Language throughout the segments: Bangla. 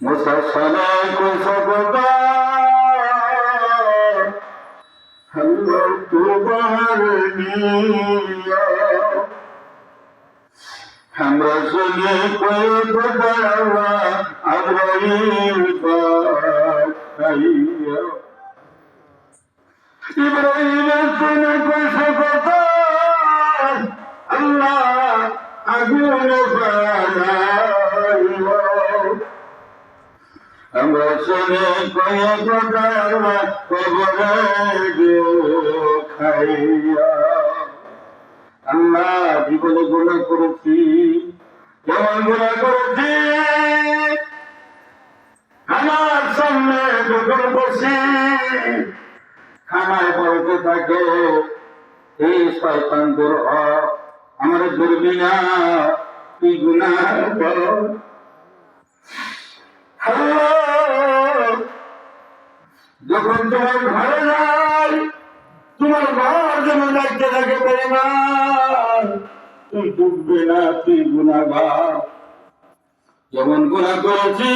মুসাসানে কুসবদা আল্লাহ তোমার নিয়া আমরা সঙ্গে করে বাবা আব্রাহিম পাইয়া ইব্রাহিমের সঙ্গে কইছে কথা আল্লাহ আগুন আমরা সঙ্গে কয়ে কবরে খাইয়া আল্লাহ জীবনে গুণা করেছি, কেমন গুণা করেছি? আমার সামনে যখন বসি খানায় বলতে থাকে এই শয়তান দূর আমার ধরবি না তুই গুণা কর? আল্লাহ, যখন তোমার ঘরে যাই তোমার ঘর যেন দেখতে থাকে পরিমাণ তুই ডুববে না তুই গুণাগার যেমন গুণা করেছি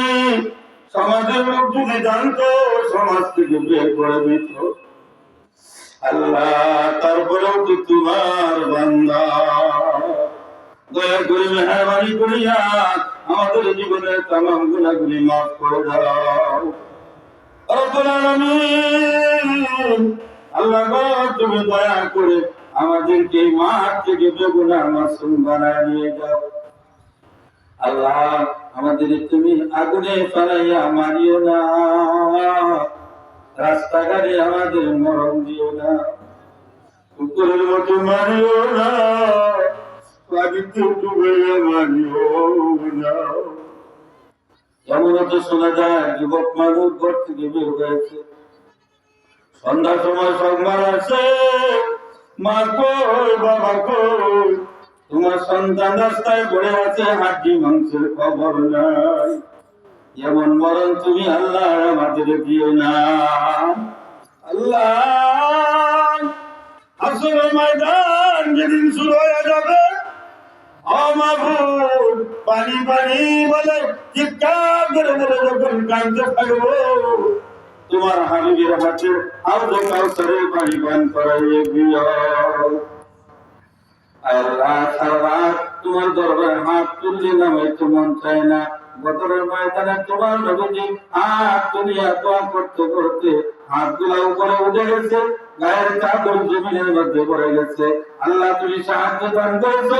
সমাজের লোক যদি জানতো সমাজ থেকে বের করে দিত। আল্লাহ তারপরেও তো তোমার বান্দা। দয়া করে মেহরবানি করিয়া আমাদের জীবনের তামাম গুণাগুলি মাফ করে দাও। আল্লাহ তুমি দয়া করে আমাদেরকে মাঠ থেকে বেগুনা মাসুম বানায় নিয়ে যাও। আল্লাহ আমাদের তুমি আগুনে ফেলাইয়া মারিও না। রাস্তাঘাটে আমাদের মরণ দিও না। কুকুরের মতো মারিও না। পানিতে ডুবে মারিও না। এমন তো শোনা যায়, যুবক মানুষ ঘর থেকে বের হয়েছে। সন্ধ্যার সময় সংবাদ আছে মা কই, বাবা কই? তোমার সন্তান রাস্তায় পড়ে আছে, হাড্ডি মাংসের খবর নাই। যেমন মরণ তুমি আল্লাহ আমাদের দিও না। আল্লাহ আসলে ময়দান যেদিন শুরু হয়ে যাবে অমাবুদ পানি পানি বলে চিৎকার করে বলে যখন কাঁদতে থাকব, তোমার হাবিবের হাতে আউদে কাউসারে পানি পান করাইয়ে দিও। আল্লাহ সারা তোমার দরবারে হাত তুললে নামাইতে মন চায় না। বদরের ময়দানে তোমার নবীজি হাত তুলিয়া দোয়া করতে করতে হাতগুলা উপরে উঠে গেছে, গায়ের চাদর জমিনের মধ্যে পড়ে গেছে। আল্লাহ তুমি সাহায্য দান করেছ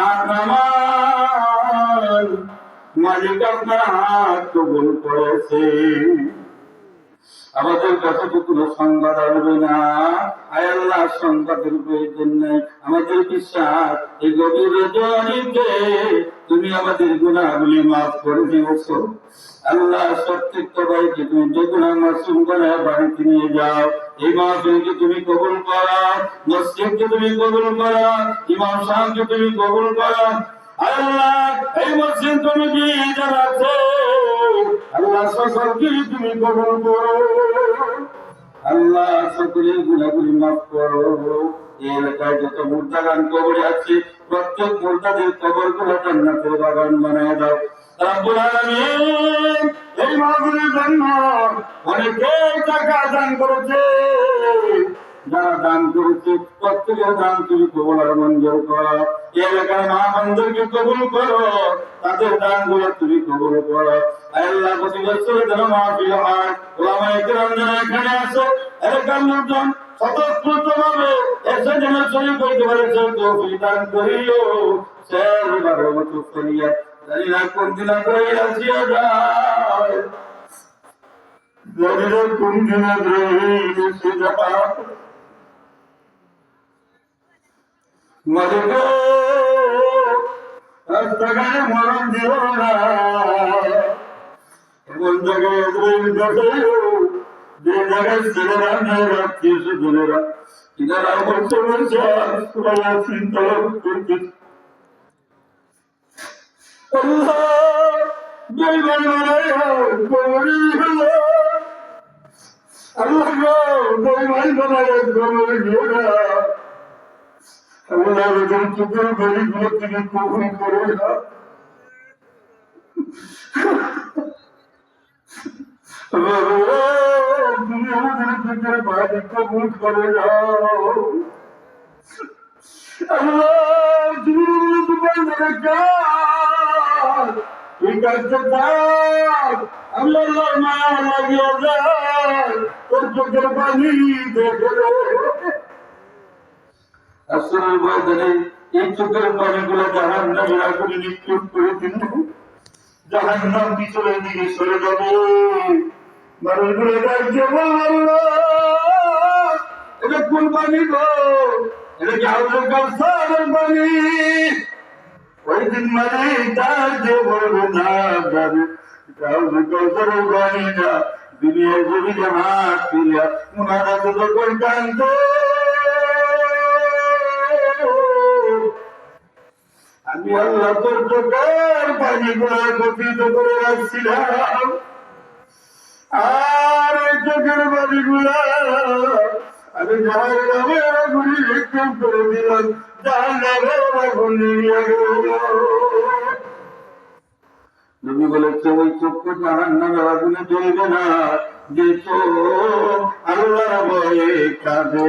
হাত নামান। মালিক আপনার হাত কবুল করেছে। আমাদের কাছে তো কোনো সংবাদ আসবে না, আয় আল্লাহ সংবাদের প্রয়োজন নেই আমাদের বিশ্বাস, এই গভীর রজনীতে তুমি আমাদের গুণাগুলি মাফ করে দিয়েছ। আল্লাহ সত্যিত্ব ভাইকে তুমি যে গুণা মাসুম করে বাড়িতে নিয়ে যাও। এই মাসুমকে তুমি কবুল করা, মসজিদকে তুমি কবুল করা, ইমাম সাহেবকে তুমি কবুল করা আল্লাহ, এই মসজিদ তুমি কি যারা আছো আল্লাহ, সকলকে তুমি কবুল করো। আল্লাহ সকলের গুণাগুলি মাফ করো। এই এলাকায় যত মুর্দাগান কবরে আছে, প্রত্যেক মুর্দাদের কবরগুলো জান্নাতের বাগান বানায় দাও। রব্বুল আলামিন, এই মাহফিলের জন্য অনেকে টাকা দান করেছে। যারা দান করেছে, প্রত্যেকের দান তুমি কবল আর মঞ্জুর করো। এলাকার মা বন্ধুকে কবুল করো, তাদের দানগুলো তুমি কবুল করো। আল্লাহ প্রতি বছর যেন মাহফিল হয়। এখানে আসো এলাকার লোকজন স্বতঃস্ফূর্ত ভাবে এসে যেন করতে পারে তৌফিক দান সেই মতো করিয়া, জানি না কোন দিন আসিয়া যায়। জানি না কোন দিন যায় মালিক রাস্তাঘাটে মরণ দিও না এমন জায়গায় যে জায়গায় ছেলেরা মেয়েরা কিছু ছেলেরা এনারা বলছে বলছে তোরা চিন্তা করতে আল্লাহ আল্লাহ গো বেইমান বানাইয়া কবরি হলো আল্লাহ রকম চোখের বাড়িগুলো থেকে কবুল করে তুমি আমাদের চোখের বাড়ি কবুল করে যাও আল্লাহ, তুমি তোমার কাজ এই কাজটা কাজ আল্লাহ আসরের ময়দানে এই চোখের পানিগুলো জাহান নামের আগুনে নিক্ষেপ করে দিল। জাহান নাম পিছনের দিকে সরে যাবে। মানুষগুলো ডাকছে আল্লাহ এটা কোন পানি গো, এটা কি হাউসের কাউসারের পানি ওই দিন তার যে বলবে, না যাবে হাউসের কাউসারের পানি না। দুনিয়ার জমিতে হাত ফিরিয়া ওনারা তো যখন আমি আল্লাহ তোর চোখের পানি করে রাখছিলাম। আর চোখের পানি গুলা আমি নামে করে দিলাম। যার নামে আগুন নিয়ে নবী বলেছে, ওই চক্ষু জাহান নামে আগুনে জ্বলবে না। যে চোখ আল্লাহ বয়ে কাঁদে।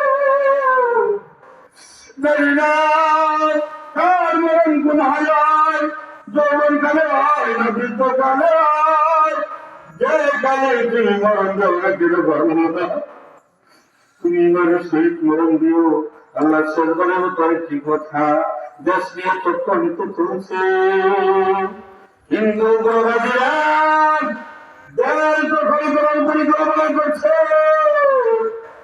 কার তুমি মরণ দাও না কেন ভালো না তুমি মানুষ শহীদ মরণ দিও। আল্লাহ সরকারের তোর কি কথা? দেশ নিয়ে তৎকালিত চলছে। হিন্দু গ্রহবাদীরা দেশ পরিকল্পনা করছে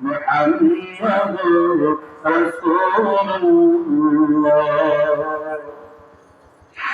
محمد رسول الله